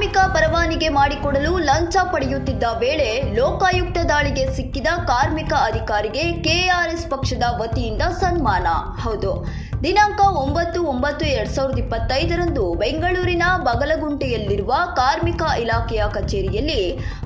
ಕಾರ್ಮಿಕ ಪರವಾನಿಗೆ ಮಾಡಿಕೊಡಲು ಲಂಚ ಪಡೆಯುತ್ತಿದ್ದ ವೇಳೆ ಲೋಕಾಯುಕ್ತ ದಾಳಿಗೆ ಸಿಕ್ಕಿದ ಕಾರ್ಮಿಕ ಅಧಿಕಾರಿಗೆ ಕೆಆರ್ಎಸ್ ಪಕ್ಷದ ವತಿಯಿಂದ ಸನ್ಮಾನ. ಹೌದು. ದಿನಾಂಕ ಒಂಬತ್ತು ಒಂಬತ್ತು ಎರಡ್ ಸಾವಿರದ ಇಪ್ಪತ್ತೈದರಂದು ಬೆಂಗಳೂರಿನ ಬಗಲಗುಂಟೆಯಲ್ಲಿರುವ ಕಾರ್ಮಿಕ ಇಲಾಖೆಯ ಕಚೇರಿಯಲ್ಲಿ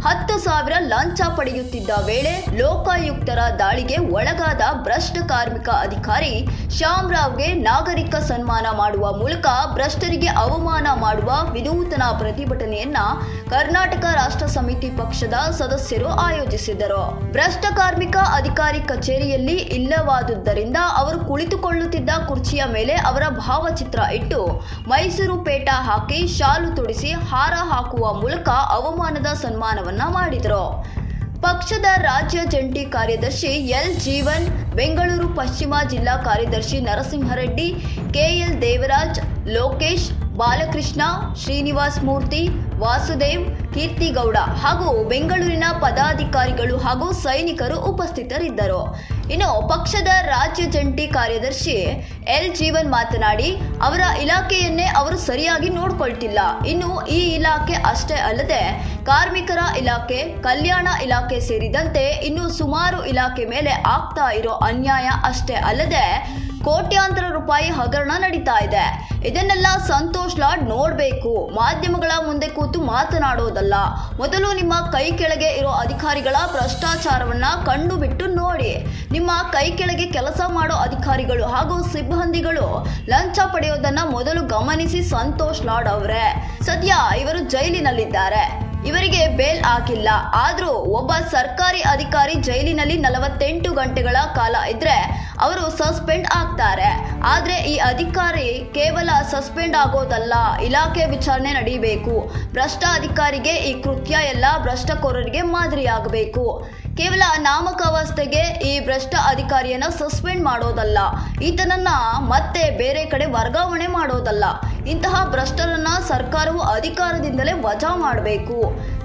ಹತ್ತು ಸಾವಿರ ಲಂಚ ಪಡೆಯುತ್ತಿದ್ದ ವೇಳೆ ಲೋಕಾಯುಕ್ತರ ದಾಳಿಗೆ ಒಳಗಾದ ಭ್ರಷ್ಟ ಕಾರ್ಮಿಕ ಅಧಿಕಾರಿ ಶ್ಯಾಮ್ ರಾವ್ಗೆ ನಾಗರಿಕ ಸನ್ಮಾನ ಮಾಡುವ ಮೂಲಕ ಭ್ರಷ್ಟರಿಗೆ ಅವಮಾನ ಮಾಡುವ ವಿನೂತನ ಪ್ರತಿಭಟನೆಯನ್ನ ಕರ್ನಾಟಕ ರಾಷ್ಟ್ರ ಸಮಿತಿ ಪಕ್ಷದ ಸದಸ್ಯರು ಆಯೋಜಿಸಿದರು ಭ್ರಷ್ಟ ಕಾರ್ಮಿಕ ಅಧಿಕಾರಿ ಕಚೇರಿಯಲ್ಲಿ ಇಲ್ಲವಾದುದರಿಂದ ಅವರು ಕುಳಿತುಕೊಳ್ಳುತ್ತಿದ್ದ ಕುರ್ಚಿಯ ಮೇಲೆ ಅವರ ಭಾವಚಿತ್ರ ಇಟ್ಟು ಮೈಸೂರು ಪೇಟ ಹಾಕಿ ಶಾಲು ತೊಡಿಸಿ ಹಾರ ಹಾಕುವ ಮೂಲಕ ಅವಮಾನದ ಸನ್ಮಾನವನ್ನ ಮಾಡಿದರು. ಪಕ್ಷದ ರಾಜ್ಯ ಜಂಟಿ ಕಾರ್ಯದರ್ಶಿ ಎಲ್ ಜೀವನ್, ಬೆಂಗಳೂರು ಪಶ್ಚಿಮ ಜಿಲ್ಲಾ ಕಾರ್ಯದರ್ಶಿ ನರಸಿಂಹರೆಡ್ಡಿ ಕೆಎಲ್ ದೇವರಾಜ್, ಲೋಕೇಶ್, ಬಾಲಕೃಷ್ಣ, ಶ್ರೀನಿವಾಸ್ ಮೂರ್ತಿ, ವಾಸುದೇವ್, ಕೀರ್ತಿಗೌಡ ಹಾಗೂ ಬೆಂಗಳೂರಿನ ಪದಾಧಿಕಾರಿಗಳು ಹಾಗೂ ಸೈನಿಕರು ಉಪಸ್ಥಿತರಿದ್ದರು. ಇನ್ನು ಪಕ್ಷದ ರಾಜ್ಯ ಜಂಟಿ ಕಾರ್ಯದರ್ಶಿ ಎಲ್ ಜೀವನ್ ಮಾತನಾಡಿ, ಅವರ ಇಲಾಖೆಯನ್ನೇ ಅವರು ಸರಿಯಾಗಿ ನೋಡಿಕೊಳ್ತಿಲ್ಲ. ಇನ್ನು ಈ ಇಲಾಖೆ ಅಷ್ಟೇ ಅಲ್ಲದೆ, ಕಾರ್ಮಿಕರ ಇಲಾಖೆ, ಕಲ್ಯಾಣ ಇಲಾಖೆ ಸೇರಿದಂತೆ ಇನ್ನು ಸುಮಾರು ಇಲಾಖೆ ಮೇಲೆ ಆಗ್ತಾ ಇರೋ ಅನ್ಯಾಯ ಅಷ್ಟೇ ಅಲ್ಲದೆ ಕೋಟ್ಯಾಂತರ ರೂಪಾಯಿ ಹಗರಣ ನಡೀತಾ ಇದೆ. ಇದನ್ನೆಲ್ಲ ಸಂತೋಷ್ ಲಾಡ್ ನೋಡಬೇಕು. ಮಾಧ್ಯಮಗಳ ಮುಂದೆ ಕೂತು ಮಾತನಾಡೋದಲ್ಲ. ಮೊದಲು ನಿಮ್ಮ ಕೈ ಕೆಳಗೆ ಇರೋ ಅಧಿಕಾರಿಗಳ ಭ್ರಷ್ಟಾಚಾರವನ್ನ ಕಣ್ಣು ಬಿಟ್ಟು ನೋಡಿ. ನಿಮ್ಮ ಕೈ ಕೆಳಗೆ ಕೆಲಸ ಮಾಡೋ ಅಧಿಕಾರಿಗಳು ಹಾಗೂ ಸಿಬ್ಬಂದಿಗಳು ಲಂಚ ಪಡೆಯೋದನ್ನ ಮೊದಲು ಗಮನಿಸಿ ಸಂತೋಷ್ ಲಾಡ್ ಅವರೇ. ಸದ್ಯ ಇವರು ಜೈಲಿನಲ್ಲಿದ್ದಾರೆ. ಇವರಿಗೆ ಬೇಲ್ ಆಗಿಲ್ಲ ಆದರೂ ಒಬ್ಬ ಸರ್ಕಾರಿ ಅಧಿಕಾರಿ ಜೈಲಿನಲ್ಲಿ ನಲವತ್ತೆಂಟು ಗಂಟೆಗಳ ಕಾಲ ಇದ್ರೆ ಅವರು ಸಸ್ಪೆಂಡ್ ಆಗ್ತಾರೆ. ಆದ್ರೆ ಈ ಅಧಿಕಾರಿ ಕೇವಲ ಸಸ್ಪೆಂಡ್ ಆಗೋದಲ್ಲ, ಇಲಾಖೆ ವಿಚಾರಣೆ ನಡೀಬೇಕು. ಭ್ರಷ್ಟ ಅಧಿಕಾರಿಗೆ ಈ ಕೃತ್ಯ ಎಲ್ಲ ಭ್ರಷ್ಟಕೋರರಿಗೆ ಮಾದರಿಯಾಗಬೇಕು. ಕೇವಲ ನಾಮಕಾವಸ್ಥೆಗೆ ಈ ಭ್ರಷ್ಟ ಅಧಿಕಾರಿಯನ್ನು ಸಸ್ಪೆಂಡ್ ಮಾಡೋದಲ್ಲ. ಈತನನ್ನ ಮತ್ತೆ ಬೇರೆ ಕಡೆ ವರ್ಗಾವಣೆ ಮಾಡೋದಲ್ಲ. ಇಂತಹ ಭ್ರಷ್ಟರನ್ನ ಸರ್ಕಾರವು ಅಧಿಕಾರದಿಂದಲೇ ವಜಾ ಮಾಡಬೇಕು.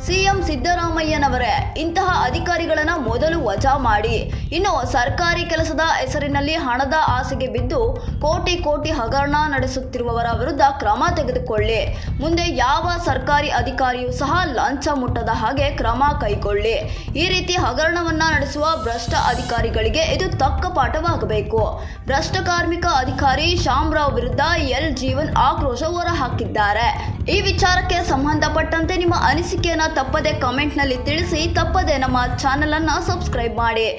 ಸಿಎಂ ಸಿದ್ದರಾಮಯ್ಯನವರೇ, ಇಂತಹ ಅಧಿಕಾರಿಗಳನ್ನ ಮೊದಲು ವಜಾ ಮಾಡಿ. ಇನ್ನು ಸರ್ಕಾರಿ ಕೆಲಸದ ಹೆಸರಿನಲ್ಲಿ ಹಣದ ಆಸೆಗೆ ಬಿದ್ದು ಕೋಟಿ ಕೋಟಿ ಹಗರಣ ನಡೆಸುತ್ತಿರುವವರ ವಿರುದ್ಧ ಕ್ರಮ ತೆಗೆದುಕೊಳ್ಳಿ. ಮುಂದೆ ಯಾವ ಸರ್ಕಾರಿ ಅಧಿಕಾರಿಯೂ ಸಹ ಲಂಚ ಮುಟ್ಟದ ಹಾಗೆ ಕ್ರಮ ಕೈಗೊಳ್ಳಿ. ಈ ರೀತಿ ಹಗರಣವನ್ನ ನಡೆಸುವ ಭ್ರಷ್ಟ ಅಧಿಕಾರಿಗಳಿಗೆ ಇದು ತಕ್ಕ ಪಾಠವಾಗಬೇಕು. ಭ್ರಷ್ಟ ಕಾರ್ಮಿಕ ಅಧಿಕಾರಿ ಶ್ಯಾಮರಾವ್ ವಿರುದ್ಧ ಎಲ್ ಜೀವನ್ ಆಕ್ರೋಶ ಹೊರಹಾಕಿದ್ದಾರೆ. ಈ ವಿಚಾರಕ್ಕೆ ಸಂಬಂಧಪಟ್ಟಂತೆ ನಿಮ್ಮ ಅನಿಸಿಕೆಯನ್ನು ತಪ್ಪದೆ ಕಮೆಂಟ್ನಲ್ಲಿ ತಿಳಿಸಿ, ತಪ್ಪದೆ ನಮ್ಮ ಚಾನೆಲ್ ಅನ್ನ ಸಬ್ಸ್ಕ್ರೈಬ್ ಮಾಡಿ.